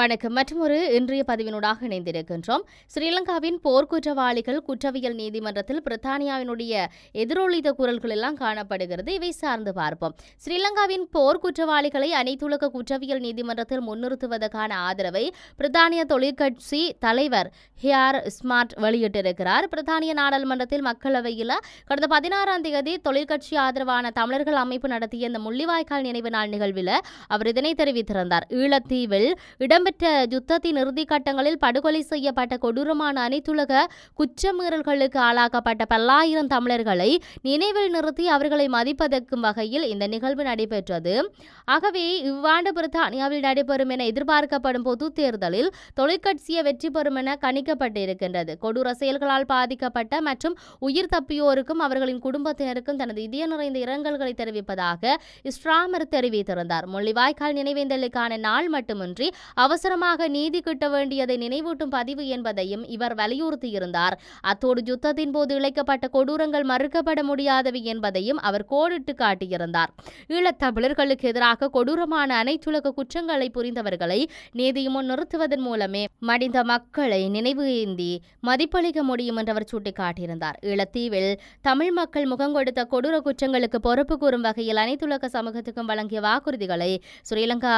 வணக்கம். மற்றொரு இன்றைய பதிவினூடாக இணைந்திருக்கின்றோம். ஸ்ரீலங்காவின் போர்க்குற்றவாளிகள் குற்றவியல் நீதிமன்றத்தில் பிரித்தானியாவினுடைய எதிரொலித்த குரல்கள் எல்லாம் காணப்படுகிறது. இவை சார்ந்து பார்ப்போம். ஸ்ரீலங்காவின் போர்க்குற்றவாளிகளை அனைத்துலக குற்றவியல் நீதிமன்றத்தில் முன்னிறுத்துவதற்கான ஆதரவை பிரித்தானிய தொழிற்கட்சி தலைவர் ஹியார் ஸ்மார்ட் வெளியிட்டிருக்கிறார். பிரித்தானிய நாடாளுமன்றத்தில் மக்களவையில் கடந்த பதினாறாம் தேதி தொழிற்கட்சி ஆதரவான தமிழர்கள் அமைப்பு நடத்திய இந்த முள்ளிவாய்க்கால் நினைவு நாள் நிகழ்வில் அவர் இதனை தெரிவித்திருந்தார். ஈழத்தீவில் இடம்பெற்ற யுத்தத்தின் இறுதிக்கட்டங்களில் படுகொலை செய்யப்பட்ட கொடூரமான அனைத்துலக குற்றமீறல்களுக்கு ஆளாக்கப்பட்ட பல்லாயிரம் தமிழர்களை நினைவில் நிறுத்தி அவர்களை மதிப்பதற்கும் வகையில் இந்த நிகழ்வு நடைபெற்றது. ஆகவே இவ்வாண்டு பிரித்தானியாவில் நடைபெறும் என எதிர்பார்க்கப்படும் பொது தேர்தலில் தொழிற்கட்சியை வெற்றி பெறும் என கணிக்கப்பட்டிருக்கின்றது. கொடூர செயல்களால் பாதிக்கப்பட்ட மற்றும் உயிர் தப்பியோருக்கும் அவர்களின் குடும்பத்தினருக்கும் தனது இதய நிறைந்த இரங்கல்களை தெரிவிப்பதாக இஸ்ராமர் தெரிவித்திருந்தார். முள்ளிவாய்க்கால் நினைவேந்தலுக்கான நாள் மட்டுமின்றி அவசரமாக நீதி கிட்ட வேண்டியதை நினைவூட்டும் பதிவு என்பதையும் இவர் வலியுறுத்தியிருந்தார். அத்தோடு யுத்தத்தின் போது இழைக்கப்பட்ட கொடூரங்கள் மறுக்கப்பட முடியாதவை என்பதையும் அவர் கோடிட்டு காட்டியிருந்தார். ஈழத்தமிழர்களுக்கு எதிராக கொடூரமான அனைத்துலக குற்றங்களை புரிந்தவர்களை நீதி முன் நிறுத்துவதன் மூலமே மடிந்த மக்களை நினைவு ஏந்தி மதிப்பளிக்க முடியும் என்று அவர் சுட்டிக்காட்டியிருந்தார். ஈழத்தீவில் தமிழ் மக்கள் முகம் கொடுத்த கொடூர குற்றங்களுக்கு பொறுப்பு கூறும் வகையில் அனைத்துலக சமூகத்துக்கும் வழங்கிய வாக்குறுதிகளை ஸ்ரீலங்கா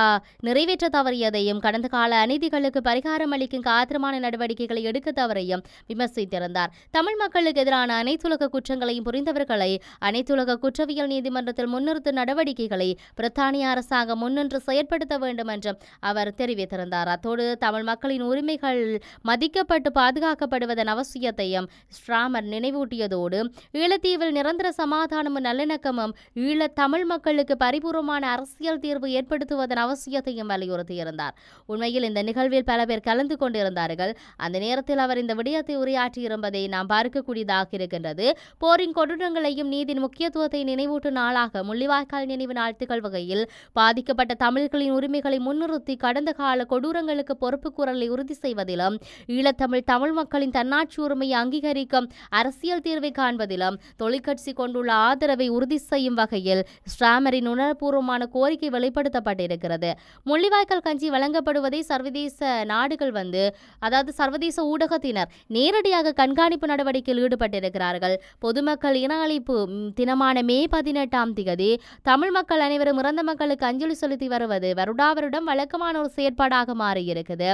நிறைவேற்ற தவறியதையும் கடந்த கால அநீதிகளுக்கு பரிகாரம் அளிக்கும் காத்திரமான நடவடிக்கைகளை எடுக்க தவறையும் விமர்சித்திருந்தார். தமிழ் மக்களுக்கு எதிரான அனைத்துலக குற்றங்களையும் புரிந்தவர்களை அனைத்துலக குற்றவியல் நீதிமன்றத்தில் முன்னிறுத்தும் நடவடிக்கைகளை பிரித்தானிய அரசாங்கம் முன்னின்று செயற்படுத்த வேண்டும் என்றும் அவர் தெரிவித்திருந்தார். அத்தோடு தமிழ் மக்களின் உரிமைகள் மதிக்கப்பட்டு பாதுகாக்கப்படுவதன் அவசியத்தையும் ஸ்ட்ராமர் நினைவூட்டியதோடு ஈழத்தீவில் நிரந்தர சமாதானமும் நல்லிணக்கமும் ஈழத் தமிழ் மக்களுக்கு பரிபூர்வமான அரசியல் தீர்வு ஏற்படுத்துவதன் அவசியத்தையும் வலியுறுத்தியிருந்தார். உண்மையில் இந்த நிகழ்வில் பல பேர் கலந்து கொண்டிருந்தார்கள். அந்த நேரத்தில் அவர் இந்த விடயத்தை உரையாற்றியிருப்பதை நாம் பார்க்கக்கூடியதாக இருக்கின்றது. போரின் கொடூரங்களையும் நீதியின் முக்கியத்துவத்தை நினைவூட்டும் நாளாக முள்ளிவாய்க்கால் நினைவு நாள் திகழ்வகையில் பாதிக்கப்பட்ட தமிழர்களின் உரிமைகளை முன்னிறுத்தி கடந்த கால கொடூரங்களுக்கு பொறுப்பு குரலை உறுதி செய்வதிலும் ஈழத்தமிழ் தமிழ் மக்களின் தன்னாட்சி உரிமையை அங்கீகரிக்கும் அரசியல் தீர்வை காண்பதிலும் தொழிற்கட்சி கொண்டுள்ள ஆதரவை உறுதி செய்யும் வகையில் ஸ்ட்ராமரின் உணர்வுபூர்வமான கோரிக்கை வெளிப்படுத்தப்பட்டிருக்கிறது. முள்ளிவாய்க்கால் கஞ்சி வழங்கப்படும் வழங்கப்படுவதை சர்வதேச நாடுகள் வந்து அதாவது சர்வதேச ஊடகத்தினர் நேரடியாக கண்காணிப்பு நடவடிக்கையில் ஈடுபட்டிருக்கிறார்கள். பொதுமக்கள் இன அழிப்பு தினமான மே பதினெட்டாம் திகதி தமிழ் மக்கள் அனைவரும் இறந்த மக்களுக்கு அஞ்சலி செலுத்தி வருவது வருடா வருடம் வழக்கமான ஒரு செயற்பாடாக மாறியிருக்குது.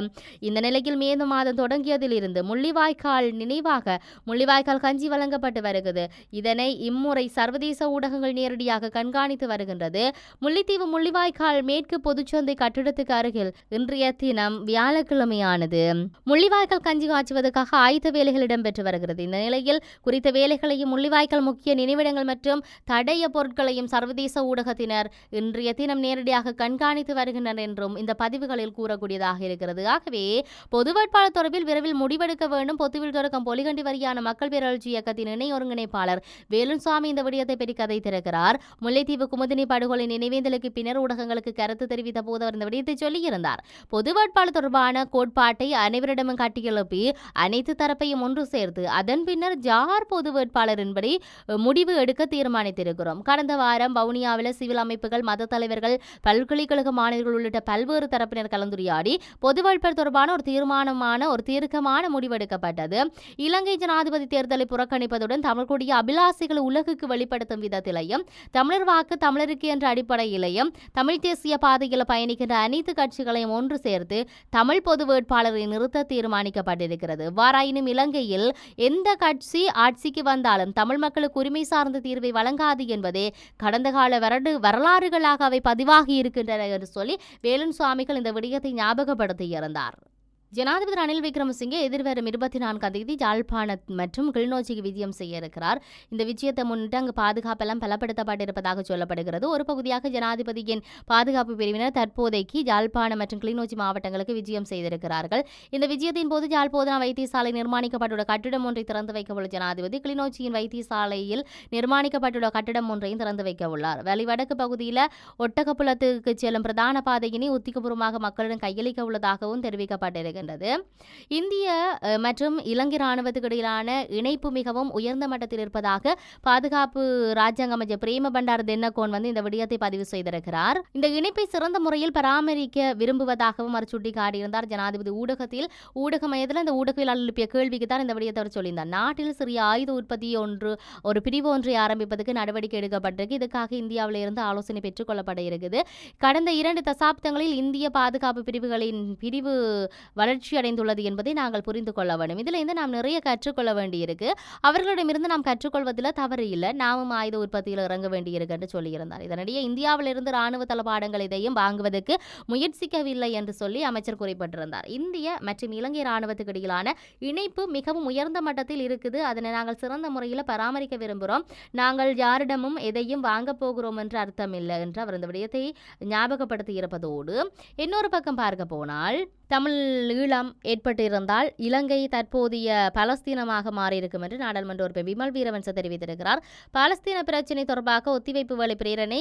இந்த நிலையில் மே மாதம் தொடங்கியதிலிருந்து முள்ளிவாய்க்கால் நினைவாக முள்ளிவாய்க்கால் கஞ்சி வழங்கப்பட்டு வருகிறது. இதனை இம்முறை சர்வதேச ஊடகங்கள் நேரடியாக கண்காணித்து வருகின்றது. முல்லைத்தீவு முள்ளிவாய்க்கால் மேற்கு பொதுச்சந்தை கட்டிடத்துக்கு அருகில் இன்றைய தினம் வியாழக்கிழமையானது. முள்ளிவாய்க்கால் கஞ்சி காய்ச்சுவதற்காக ஆயுத வேலைகள் இடம்பெற்று வருகிறது. இந்த நிலையில் குறித்த வேலைகளையும் முள்ளிவாய்க்கால் முக்கிய நினைவிடங்கள் மற்றும் தடைய பொருட்களையும் சர்வதேச ஊடகத்தினர் இன்றைய தினம் நேரடியாக கண்காணித்து வருகின்றனர் என்றும் இந்த பதிவுகளில் கூறக்கூடியதாக இருக்கிறது. ஆகவே பொது வேட்பாளர் தொடர்பில் விரைவில் முடிவெடுக்க வேண்டும். பொத்துவில் தொடக்கம் பொலிகண்டி வரியான மக்கள் பேரழிச்சி இயக்கத்தின் இணை ஒருங்கிணைப்பாளர் வேலுசாமி இந்த விடயத்தை பற்றி கதைத்திருக்கிறார் முல்லைத்தீவு குமுதினி படுகொலை நினைவேந்தலுக்கு பின்னர் ஊடகங்களுக்கு கருத்து தெரிவித்த போது அவர் இந்த விடயத்தை சொல்லியிருந்தார். பொது வேட்பாளர் தொடர்பான கோட்பாட்டை அனைவரிடமும் கட்டியெழுப்பி அனைத்து தரப்பையும் ஒன்று சேர்த்து அதன் பின்னர் ஜார் பொது வேட்பாளர் என்பதை முடிவு எடுக்க தீர்மானித்திருக்கிறோம். கடந்த வாரம் வவுனியாவில் சிவில் அமைப்புகள் மத தலைவர்கள் பல்கலைக்கழக மாணவர்கள் உள்ளிட்ட பல்வேறு தரப்பினர் கலந்துரையாடி பொது வேட்பாளர் தொடர்பான ஒரு தீர்மானமான ஒரு தீர்க்கமான முடிவெடுக்கப்பட்டது இலங்கை ஜனாதிபதி தேர்தலை புறக்கணிப்பதுடன் தமிழ்கூடிய அபிலாசைகளை உலகுக்கு வெளிப்படுத்தும் விதத்திலையும் தமிழர் வாக்கு தமிழருக்கு என்ற அடிப்படையிலையும் தமிழ் தேசிய பாதையில் பயணிக்கின்ற அனைத்து கட்சிகளையும் ஒன்று சேர்த்து தமிழ் பொது வேட்பாளரை நிறுத்த தீர்மானிக்கப்பட்டிருக்கிறது. வாராயினும் இலங்கையில் எந்த கட்சி ஆட்சிக்கு வந்தாலும் தமிழ் மக்களுக்கு உரிமை சார்ந்த தீர்வை வழங்காது என்பதே கடந்த கால வரடு வரலாறுகளாக அவை பதிவாகி இருக்கின்றன என்று சொல்லி வேலன் சுவாமிகள் இந்த விடயத்தை ஞாபகப்படுத்தியிருந்தார் ஜனாதிபதி ரணில் விக்ரமசிங்கே எதிர்வரும் இருபத்தி நான்காம் தேதி யாழ்ப்பாணம் மற்றும் கிளிநொச்சிக்கு விஜயம் செய்ய இருக்கிறார். இந்த விஜயத்தை முன்னிட்டு அங்கு பாதுகாப்பெல்லாம் பலப்படுத்தப்பட்டிருப்பதாக சொல்லப்படுகிறது. ஒரு பகுதியாக ஜனாதிபதியின் பாதுகாப்பு பிரிவினர் தற்போதைக்கு யாழ்ப்பாணம் மற்றும் கிளிநொச்சி மாவட்டங்களுக்கு விஜயம் செய்திருக்கிறார்கள். இந்த விஜயத்தின் போது யாழ்ப்போதனா வைத்தியசாலை நிர்மாணிக்கப்பட்டுள்ள கட்டிடம் ஒன்றை திறந்து வைக்க உள்ள ஜனாதிபதி கிளிநொச்சியின் வைத்தியசாலையில் நிர்மாணிக்கப்பட்டுள்ள கட்டிடம் ஒன்றையும் திறந்து வைக்க உள்ளார் வலிவடக்கு பகுதியில் ஒட்டகப்புலத்துக்கு செல்லும் பிரதான பாதையினை உத்திகபூர்வமாக மக்களிடம் கையளிக்க உள்ளதாகவும் தெரிவிக்கப்பட்டிருக்கிறது. வருகின்றது. இந்திய மற்றும் இலங்கை ராணுவத்துக்கு இடையிலான இணைப்பு மிகவும் உயர்ந்த மட்டத்தில் இருப்பதாக பாதுகாப்பு ராஜாங்க அமைச்சர் பிரேம பண்டார் தென்னகோன் வந்து இந்த விடயத்தை பதிவு செய்திருக்கிறார். இந்த இணைப்பை சிறந்த முறையில் பராமரிக்க விரும்புவதாகவும் அவர் சுட்டிக்காட்டியிருந்தார். ஜனாதிபதி ஊடகத்தில் ஊடக மையத்தில் இந்த ஊடகவியலாளர் எழுப்பிய கேள்விக்கு தான் இந்த விடயத்தை அவர் சொல்லியிருந்தார். நாட்டில் சிறிய ஆயுத உற்பத்தி ஒன்று ஒரு பிரிவு ஒன்றை ஆரம்பிப்பதற்கு நடவடிக்கை எடுக்கப்பட்டிருக்கு. இதுக்காக இந்தியாவில் இருந்து ஆலோசனை பெற்றுக் கொள்ளப்பட இருக்குது. கடந்த இரண்டு தசாப்தங்களில் இந்திய பாதுகாப்பு பிரிவுகளின் பிரிவு வளர்ச்சி அடைந்துள்ளது என்பதை நாங்கள் புரிந்து கொள்ள வேண்டும். இதில் இருந்து நாம் நிறைய கற்றுக்கொள்ள வேண்டியிருக்கு. அவர்களிடமிருந்து நாம் கற்றுக்கொள்வதில் தவறு இல்லை. நாமும் ஆயுத உற்பத்தியில் இறங்க வேண்டியிருக்கு என்று சொல்லியிருந்தார். இதனிடையே இந்தியாவிலிருந்து ராணுவ தளபாடங்கள் இதையும் வாங்குவதற்கு முயற்சிக்கவில்லை என்று சொல்லி அமைச்சர் குறிப்பிட்டிருந்தார். இந்திய மற்றும் இலங்கை ராணுவத்துக்கு இடையிலான இணைப்பு மிகவும் உயர்ந்த மட்டத்தில் இருக்குது. அதனை நாங்கள் சிறந்த முறையில் பராமரிக்க விரும்புகிறோம். நாங்கள் யாரிடமும் எதையும் வாங்க போகிறோம் என்று அர்த்தம் இல்லை என்று அவர் இந்த விடயத்தை ஞாபகப்படுத்தி இருப்பதோடு இன்னொரு பக்கம் பார்க்க போனால் தமிழ் ஈழம் ஏற்பட்டிருந்தால் இலங்கை தற்போதைய பலஸ்தீனமாக மாறியிருக்கும் என்று நாடாளுமன்ற உறுப்பினர் விமல் வீரவன்ச தெரிவித்திருக்கிறார். பாலஸ்தீன பிரச்சினை தொடர்பாக ஒத்திவைப்பு வழி பிரேரணை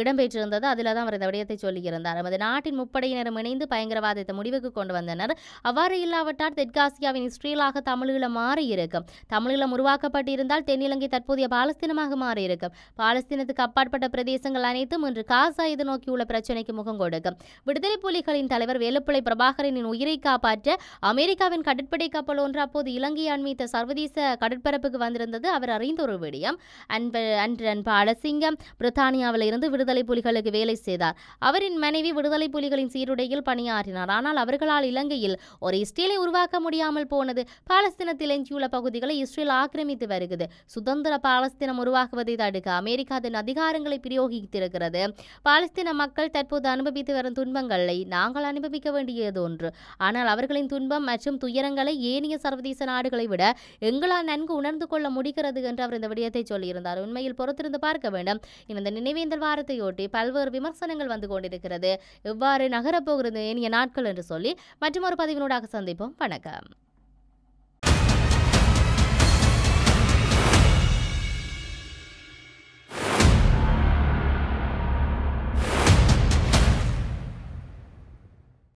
இடம்பெற்றிருந்தது. அதில் தான் அவர் இந்த விடயத்தை சொல்லியிருந்தார். நமது நாட்டின் முப்படையினரும் இணைந்து பயங்கரவாதத்தை முடிவுக்கு கொண்டு வந்தனர். அவ்வாறு இல்லாவிட்டால் தெற்காசியாவின் இஸ்ரேலாக தமிழீழம் மாறியிருக்கும். தமிழீழம் உருவாக்கப்பட்டிருந்தால் தென்னிலங்கை தற்போதைய பாலஸ்தீனமாக மாறியிருக்கும். பாலஸ்தீனத்துக்கு அப்பாற்பட்ட பிரதேசங்கள் அனைத்தும் இன்று காசா இது நோக்கியுள்ள பிரச்சினைக்கு முகம் கொடுக்கும். விடுதலை புலிகளின் தலைவர் வேலுப்பிள்ளை பிரபாகரனின் உயிரை காப்பாற்ற அமெரிக்காவின் கடற்படை கப்பல் ஒன்று அப்போது இலங்கை அண்மித்த சர்வதேச கடற்பரப்புக்கு வந்திருந்தது. அவர் அறிந்த ஒரு விடயம். அன்ப அன்பு அலசிங்கம் பிரித்தானியாவில் இருந்து விடுதலை புலிகளுக்கு வேலை செய்தார். அவரின் மனைவி விடுதலை புலிகளின் சீருடையில் பணியாற்றினார். ஆனால் அவர்களால் இலங்கையில் ஒரு இஸ்ரேலை உருவாக்க முடியாமல் போனது. பாலஸ்தீனத்தில் எஞ்சியுள்ள பகுதிகளை இஸ்ரேல் ஆக்கிரமித்து வருகிறது. சுதந்திர பாலஸ்தீனம் உருவாக்குவதை தடுக்க அமெரிக்கா அதன் அதிகாரங்களை பிரயோகித்திருக்கிறது. பாலஸ்தீன மக்கள் தற்போது அனுபவித்து வரும் துன்பங்களை நாங்கள் அனுபவிக்க வேண்டியது ஒன்று. ஆனால் அவர்களின் துன்பம் மற்றும் துயரங்களை ஏனைய சர்வதேச நாடுகளை விட எங்களால் நன்கு உணர்ந்து கொள்ள முடிகிறது என்று அவர் இந்த விடயத்தை சொல்லியிருந்தார். உண்மையில் பொறுத்திருந்து பார்க்க வேண்டும். இந்த நினைவேந்தல் வாரத்தையொட்டி பல்வேறு விமர்சனங்கள் வந்து கொண்டிருக்கிறது. எவ்வாறு நகரப்போகிறது ஏனைய நாட்கள் என்று சொல்லி மற்றும் ஒரு பதிவினூடாக சந்திப்போம். வணக்கம்.